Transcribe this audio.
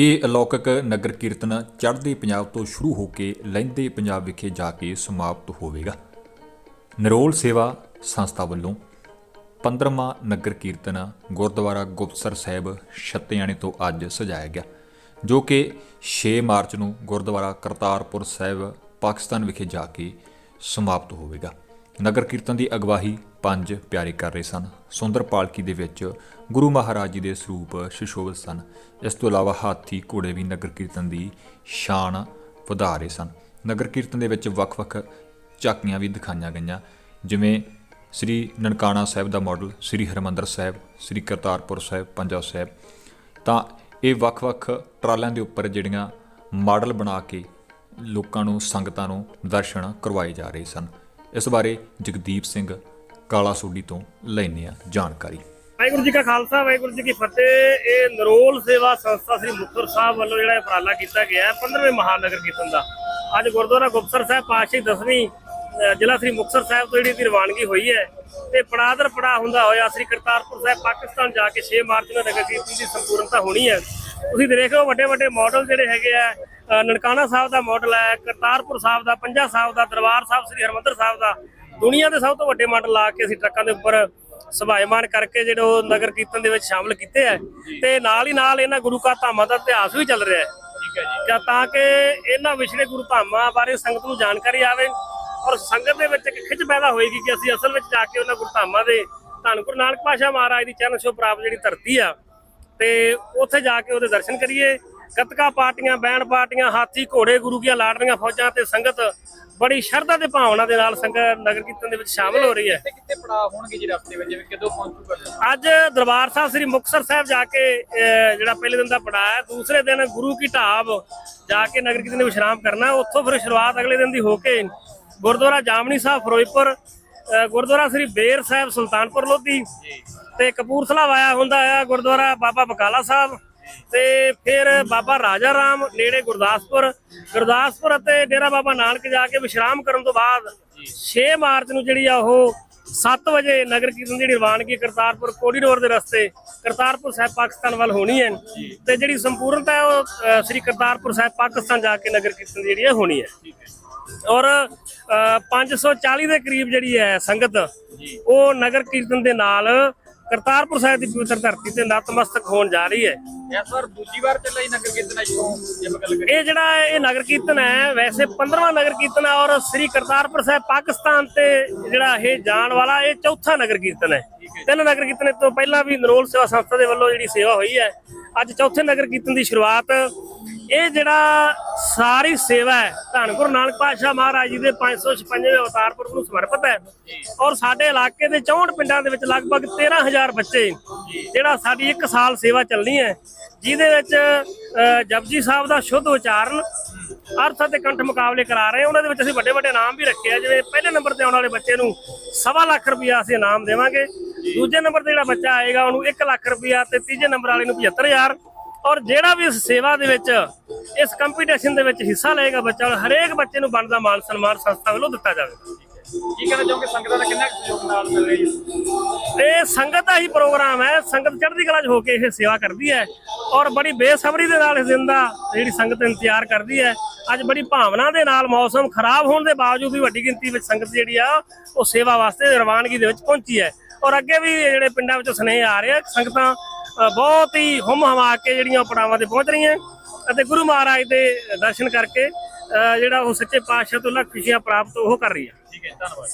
ਇਹ ਅਲੌਕਿਕ ਨਗਰ ਕੀਰਤਨ ਚੜ੍ਹਦੇ ਪੰਜਾਬ ਤੋਂ ਸ਼ੁਰੂ ਹੋ ਕੇ ਲਹਿੰਦੇ ਪੰਜਾਬ ਵਿਖੇ ਜਾ ਕੇ ਸਮਾਪਤ ਹੋਵੇਗਾ। ਨਰੋਲ ਸੇਵਾ ਸੰਸਥਾ ਵੱਲੋਂ 15ਵਾਂ ਨਗਰ ਕੀਰਤਨ ਗੁਰਦੁਆਰਾ ਗੁਪਤਸਰ ਸਾਹਿਬ ਛੱਤਿਆਣੇ ਤੋਂ ਅੱਜ ਸਜਾਇਆ ਗਿਆ, ਜੋ ਕਿ 6 ਮਾਰਚ ਨੂੰ ਗੁਰਦੁਆਰਾ ਕਰਤਾਰਪੁਰ ਸਾਹਿਬ, ਪਾਕਿਸਤਾਨ ਵਿਖੇ ਜਾ ਕੇ ਸਮਾਪਤ ਹੋਵੇਗਾ। ਨਗਰ ਕੀਰਤਨ ਦੀ ਅਗਵਾਹੀ ਪੰਜ ਪਿਆਰੇ ਕਰ ਰਹੇ ਸਨ। ਸੁੰਦਰ ਪਾਲਕੀ ਦੇ ਵਿੱਚ ਗੁਰੂ ਮਹਾਰਾਜ ਜੀ ਦੇ ਸਰੂਪ ਸ਼ਿਸ਼ੋਭਿਤ ਸਨ। ਇਸ ਤੋਂ ਇਲਾਵਾ ਹਾਥੀ, ਘੋੜੇ ਵੀ ਨਗਰ ਕੀਰਤਨ ਦੀ ਸ਼ਾਨ ਵਧਾ ਰਹੇ ਸਨ। ਨਗਰ ਕੀਰਤਨ ਦੇ ਵਿੱਚ ਵੱਖ-ਵੱਖ ਝਾਕੀਆਂ ਵੀ ਦਿਖਾਈਆਂ ਗਈਆਂ। ਜਿਵੇਂ ਸ੍ਰੀ ਨਨਕਾਣਾ ਸਾਹਿਬ ਦਾ ਮਾਡਲ, ਸ੍ਰੀ ਹਰਮੰਦਰ ਸਾਹਿਬ, ਸ੍ਰੀ ਕਰਤਾਰਪੁਰ ਸਾਹਿਬ, ਪੰਜਾ ਸਾਹਿਬ। ਤਾਂ ਇਹ ਵੱਖ-ਵੱਖ ਟਰਾਲਿਆਂ ਦੇ ਉੱਪਰ ਜਿਹੜੀਆਂ ਮਾਡਲ ਬਣਾ ਕੇ ਲੋਕਾਂ ਨੂੰ, ਸੰਗਤਾਂ ਨੂੰ ਦਰਸ਼ਨ ਕਰਵਾਏ ਜਾ ਰਹੇ ਸਨ। ਇਸ ਬਾਰੇ ਜਗਦੀਪ ਸਿੰਘ ਕਾਲਾ ਸੋਢੀ ਤੋਂ ਲੈਂਦੇ ਆ ਜਾਣਕਾਰੀ। ਵਾਹਿਗੁਰੂ ਜੀ ਕਾ ਖਾਲਸਾ, ਵਾਹਿਗੁਰੂ ਜੀ ਕੀ ਫਤਿਹ। ਇਹ ਨਰੋਲ ਸੇਵਾ ਸੰਸਥਾ ਸ੍ਰੀ ਮੁਕਤਸਰ ਸਾਹਿਬ ਵੱਲੋਂ ਜਿਹੜਾ ਉਪਰਾਲਾ ਕੀਤਾ ਗਿਆ ਹੈ 15ਵੇਂ ਮਹਾਨਗਰ ਕੀਰਤਨ ਦਾ। ਅੱਜ ਗੁਰਦੁਆਰਾ ਗੁਪਤਸਰ ਸਾਹਿਬ ਪਾਤਸ਼ਾਹੀ ਦਸਵੀਂ ਜ਼ਿਲ੍ਹਾ ਸ੍ਰੀ ਮੁਕਤਸਰ ਸਾਹਿਬ ਤੋਂ ਜਿਹੜੀ ਇਹਦੀ ਰਵਾਨਗੀ ਹੋਈ ਹੈ, ਤੇ ਪੜਾਦਰ ਪੜਾ ਹੁੰਦਾ ਹੋਇਆ ਸ੍ਰੀ ਕਰਤਾਰਪੁਰ ਸਾਹਿਬ ਪਾਕਿਸਤਾਨ ਜਾ ਕੇ 6 ਮਾਰਚ ਨੂੰ ਨਗਰ ਕੀਰਤਨ ਦੀ ਸੰਪੂਰਨਤਾ ਹੋਣੀ ਹੈ। ਤੁਸੀਂ ਦੇਖ ਰਹੇ ਹੋ ਵੱਡੇ ਵੱਡੇ ਮਾਡਲ ਜਿਹੜੇ ਹੈਗੇ ਆ ਨਨਕਾਣਾ ਸਾਹਿਬ ਦਾ ਮਾਡਲ ਹੈ ਕਰਤਾਰਪੁਰ ਸਾਹਿਬ ਦਾ ਪੰਜਾ ਸਾਹਿਬ ਦਾ ਦਰਬਾਰ ਸਾਹਿਬ ਸ੍ਰੀ ਹਰਮੰਦਰ ਸਾਹਿਬ ਦਾ। ਦੁਨੀਆ ਦੇ ਸਭ ਤੋਂ ਵੱਡੇ ਮਾਡਲ ਲਾ ਕੇ ਅਸੀਂ ਟਰੱਕਾਂ ਦੇ ਉੱਪਰ ਸਭਾਇਮਾਨ ਕਰਕੇ ਜਿਹੜੇ ਉਹ ਨਗਰ ਕੀਰਤਨ ਦੇ ਵਿੱਚ ਸ਼ਾਮਲ ਕੀਤੇ ਹੈ। ਤੇ ਨਾਲ ਹੀ ਨਾਲ ਇਹਨਾਂ ਗੁਰੂ ਕਾ ਧਾਮਾਂ ਦਾ ਇਤਿਹਾਸ ਵੀ ਚੱਲ ਰਿਹਾ ਹੈ। ਠੀਕ ਹੈ ਜੀ। ਤਾਂ ਕਿ ਇਹਨਾਂ ਵਿਛੜੇ ਗੁਰੂ ਧਾਮਾਂ ਬਾਰੇ ਸੰਗਤ ਨੂੰ ਜਾਣਕਾਰੀ ਆਵੇ ਔਰ ਸੰਗਤ ਦੇ ਵਿੱਚ ਇੱਕ ਖਿੱਚ ਪੈਦਾ ਹੋਏਗੀ ਕਿ ਅਸੀਂ ਅਸਲ ਵਿੱਚ ਜਾ ਕੇ ਉਹਨਾਂ ਗੁਰੂ ਧਾਮਾਂ ਦੇ ਧੰਨ ਗੁਰੂ ਨਾਨਕ ਪਾਸ਼ਾ ਮਹਾਰਾਜ ਦੀ ਚਰਨ ਛੋਹ ਪ੍ਰਾਪਤ ਜਿਹੜੀ ਧਰਤੀ ਆ ਤੇ ਉੱਥੇ ਜਾ ਕੇ ਉਹਦੇ ਦਰਸ਼ਨ ਕਰੀਏ। ਗੱਤਕਾ ਪਾਰਟੀਆਂ ਬੈਂਡ ਪਾਰਟੀਆਂ ਹਾਥੀ ਘੋੜੇ ਗੁਰੂ ਕੀਆਂ ਲਾੜਨੀਆਂ ਫੌਜਾਂ ਤੇ ਸੰਗਤ ਬੜੀ ਸ਼ਰਧਾ ਤੇ ਭਾਵਨਾ ਦੇ ਨਾਲ ਸੰਗਤ ਨਗਰ ਕੀਰਤਨ ਦੇ ਵਿੱਚ ਸ਼ਾਮਲ ਹੋ ਰਹੀ ਹੈ। ਕਿੱਥੇ ਕਿੱਥੇ ਪੜਾ ਹੋਣਗੇ ਜੀ ਰਸਤੇ ਵਿੱਚ? ਜਿਵੇਂ ਕਦੋਂ ਪਹੁੰਚੂਗਾ ਅੱਜ ਦਰਬਾਰ ਸਾਹਿਬ ਸ੍ਰੀ ਮੁਕਤਸਰ ਸਾਹਿਬ ਜਾ ਕੇ ਜਿਹੜਾ ਪਹਿਲੇ ਦਿਨ ਦਾ ਪੜਾ ਹੈ ਦੂਸਰੇ ਦਿਨ ਗੁਰੂ ਕੀ ਢਾਬ ਜਾ ਕੇ ਨਗਰ ਕੀਰਤਨ ਵਿੱਚ ਵਿਸ਼ਰਾਮ ਕਰਨਾ ਉੱਥੋਂ ਫਿਰ ਸ਼ੁਰੂਆਤ ਅਗਲੇ ਦਿਨ ਦੀ ਹੋ ਕੇ ਗੁਰਦੁਆਰਾ ਜਾਮਣੀ ਸਾਹਿਬ ਫਿਰੋਜ਼ਪੁਰ ਗੁਰਦੁਆਰਾ ਸ੍ਰੀ ਬੇਰ ਸਾਹਿਬ ਸੁਲਤਾਨਪੁਰ ਲੋਧੀ ਤੇ ਕਪੂਰਥਲਾ ਵਾਇਆ ਹੁੰਦਾ ਹੈ ਗੁਰਦੁਆਰਾ ਬਾਬਾ ਬਕਾਲਾ ਸਾਹਿਬ। ਤੇ ਫਿਰ ਬਾਬਾ ਰਾਜਾ ਰਾਮ ਨੇੜੇ ਗੁਰਦਾਸਪੁਰ ਗੁਰਦਾਸਪੁਰ ਅਤੇ ਡੇਰਾ ਬਾਬਾ ਨਾਨਕ ਜਾ ਕੇ ਵਿਸ਼ਰਾਮ ਕਰਨ ਤੋਂ ਬਾਅਦ 6 ਮਾਰਚ ਨੂੰ ਜਿਹੜੀ ਆ ਉਹ 7 ਵਜੇ ਨਗਰ ਕੀਰਤਨ ਜਿਹੜੀ ਰਵਾਨਗੀ ਕਰਤਾਰਪੁਰ ਕੋਰੀਡੋਰ ਦੇ ਰਸਤੇ ਕਰਤਾਰਪੁਰ ਸਾਹਿਬ ਪਾਕਿਸਤਾਨ ਵੱਲ ਹੋਣੀ ਹੈ। ਤੇ ਜਿਹੜੀ ਸੰਪੂਰਨਤਾ ਹੈ ਉਹ ਸ੍ਰੀ ਕਰਤਾਰਪੁਰ ਸਾਹਿਬ ਪਾਕਿਸਤਾਨ ਜਾ ਕੇ ਨਗਰ ਕੀਰਤਨ ਜਿਹੜੀ ਹੈ ਹੋਣੀ ਹੈ। ਔਰ ਅ, 540 ਦੇ ਕਰੀਬ ਜਿਹੜੀ ਹੈ ਸੰਗਤ ਉਹ ਨਗਰ ਕੀਰਤਨ ਦੇ ਨਾਲ ਕਰਤਾਰਪੁਰ ਸਾਹਿਬ ਦੀ ਪਵਿੱਤਰ ਧਰਤੀ ਤੇ ਨਤਮਸਤਕ ਹੋਣ ਜਾ ਰਹੀ ਹੈ। ਇਸ ਵਾਰ ਦੂਜੀ ਵਾਰ ਚੱਲਾ ਜੀ ਨਗਰ ਕੀਰਤਨ ਇੱਥੋਂ ਜੇ ਆਪਾਂ ਗੱਲ ਕਰੀਏ। ਇਹ ਜਿਹੜਾ ਹੈ, ਇਹ ਨਗਰ ਕੀਰਤਨ ਹੈ ਵੈਸੇ 15ਵਾਂ ਨਗਰ ਕੀਰਤਨ ਹੈ ਔਰ ਸ੍ਰੀ ਕਰਤਾਰਪੁਰ ਸਾਹਿਬ ਪਾਕਿਸਤਾਨ ਤੇ ਜਿਹੜਾ ਇਹ ਜਾਣ ਵਾਲਾ ਇਹ ਚੌਥਾ ਨਗਰ ਕੀਰਤਨ ਹੈ। ਤਿੰਨ ਨਗਰ ਕੀਰਤਨ ਤੋਂ ਪਹਿਲਾਂ ਵੀ ਨਰੋਲ ਸੇਵਾ ਸੰਸਥਾ ਦੇ ਵੱਲੋਂ ਜਿਹੜੀ ਸੇਵਾ ਹੋਈ ਹੈ। ਅੱਜ ਚੌਥੇ ਨਗਰ ਕੀਰਤਨ ਦੀ ਸ਼ੁਰੂਆਤ ਇਹ ਜਿਹੜਾ ਸਾਰੀ ਸੇਵਾ ਹੈ, ਧੰਨ ਗੁਰੂ ਨਾਨਕ ਪਾਤਸ਼ਾਹ ਮਹਾਰਾਜ ਜੀ ਦੇ 556ਵੇਂ ਅਵਤਾਰ ਪੁਰਬ ਨੂੰ ਸਮਰਪਿਤ ਹੈ ਔਰ ਸਾਡੇ ਇਲਾਕੇ ਦੇ 64 ਪਿੰਡਾਂ ਦੇ ਵਿੱਚ ਲਗਭਗ 13000 ਬੱਚੇ ਜਿਹੜਾ ਸਾਡੀ 1 ਸਾਲ ਸੇਵਾ ਚੱਲਣੀ ਹੈ, ਜਿਹਦੇ ਵਿੱਚ ਜਪਜੀ ਸਾਹਿਬ ਦਾ ਸ਼ੁੱਧ ਉਚਾਰਨ, ਅਰਥ ਅਤੇ ਕੰਠ ਮੁਕਾਬਲੇ ਕਰਾ ਰਹੇ ਉਹਨਾਂ ਦੇ ਵਿੱਚ ਅਸੀਂ ਵੱਡੇ ਵੱਡੇ ਇਨਾਮ ਵੀ ਰੱਖੇ ਆ, ਜਿਵੇਂ ਪਹਿਲੇ ਨੰਬਰ ਤੇ ਆਉਣ ਵਾਲੇ ਬੱਚੇ ਨੂੰ ਸਵਾ ਲੱਖ ਰੁਪਇਆ ਅਸੀਂ ਇਨਾਮ ਦੇਵਾਂਗੇ। ਦੂਜੇ ਨੰਬਰ ਤੇ ਜਿਹੜਾ ਬੱਚਾ ਆਏਗਾ, ਉਹਨੂੰ 1 ਲੱਖ ਰੁਪਇਆ ਤੇ ਤੀਜੇ ਨੰਬਰ ਵਾਲੇ ਨੂੰ 75000 ਔਰ ਜਿਹੜਾ ਵੀ ਇਸ ਸੇਵਾ ਦੇ ਵਿੱਚ ਇਸ ਕੰਪੀਟੀਸ਼ਨ ਦੇ ਵਿੱਚ ਹਿੱਸਾ ਲਏਗਾ ਬੱਚਾ ਹਰੇਕ ਬੱਚੇ ਨੂੰ ਬਣਦਾ ਮਾਨ ਸਨਮਾਨ ਸੰਸਥਾ ਵੱਲੋਂ ਦਿੱਤਾ ਜਾਵੇਗਾ। ਕੀ ਕਹਿਣਾ ਚਾਹੋਗੇ? ਸੰਗਤਾਂ ਦਾ ਕਿੰਨਾ ਸਹਿਯੋਗ ਨਾਲ ਮਿਲ ਰਹੀ ਹੈ? ਇਹ ਸੰਗਤ ਦਾ ਹੀ ਪ੍ਰੋਗਰਾਮ ਹੈ। ਸੰਗਤ ਚੜ੍ਹਦੀ ਕਲਾ 'ਚ ਹੋ ਕੇ ਇਹ ਸੇਵਾ ਕਰਦੀ ਹੈ। ਔਰ ਬੜੀ ਬੇਸਬਰੀ ਦੇ ਨਾਲ ਇਸ ਦਿਨ ਦਾ ਜਿਹੜੀ ਸੰਗਤ ਇੰਤਜ਼ਾਰ ਕਰਦੀ ਹੈ। ਅੱਜ ਬੜੀ ਭਾਵਨਾ ਦੇ ਨਾਲ ਮੌਸਮ ਖਰਾਬ ਹੋਣ ਦੇ ਬਾਵਜੂਦ ਵੀ ਵੱਡੀ ਗਿਣਤੀ ਵਿੱਚ ਸੰਗਤ ਜਿਹੜੀ ਆ ਉਹ ਸੇਵਾ ਵਾਸਤੇ ਰਵਾਨਗੀ ਦੇ ਵਿੱਚ ਪਹੁੰਚੀ ਹੈ। ਔਰ ਅੱਗੇ ਵੀ ਜਿਹੜੇ ਪਿੰਡਾਂ ਵਿੱਚੋਂ ਸੁਨੇਹੇ ਆ ਰਹੇ ਆ ਸੰਗਤਾਂ ਬਹੁਤ ਹੀ ਹੁਮ ਹਮਾ ਕੇ ਜਿਹੜੀਆਂ ਉਹ ਪੜਾਵਾਂ ਤੇ ਪਹੁੰਚ ਰਹੀਆਂ ਅਤੇ ਗੁਰੂ ਮਹਾਰਾਜ ਦੇ ਦਰਸ਼ਨ ਕਰਕੇ ਜਿਹੜਾ ਉਹ ਸੱਚੇ ਪਾਤਸ਼ਾਹ ਤੋਂ ਲੱਖ ਖੁਸ਼ੀਆਂ ਪ੍ਰਾਪਤ ਉਹ ਕਰ ਰਹੀ ਹੈ। ਠੀਕ ਹੈ, ਧੰਨਵਾਦ।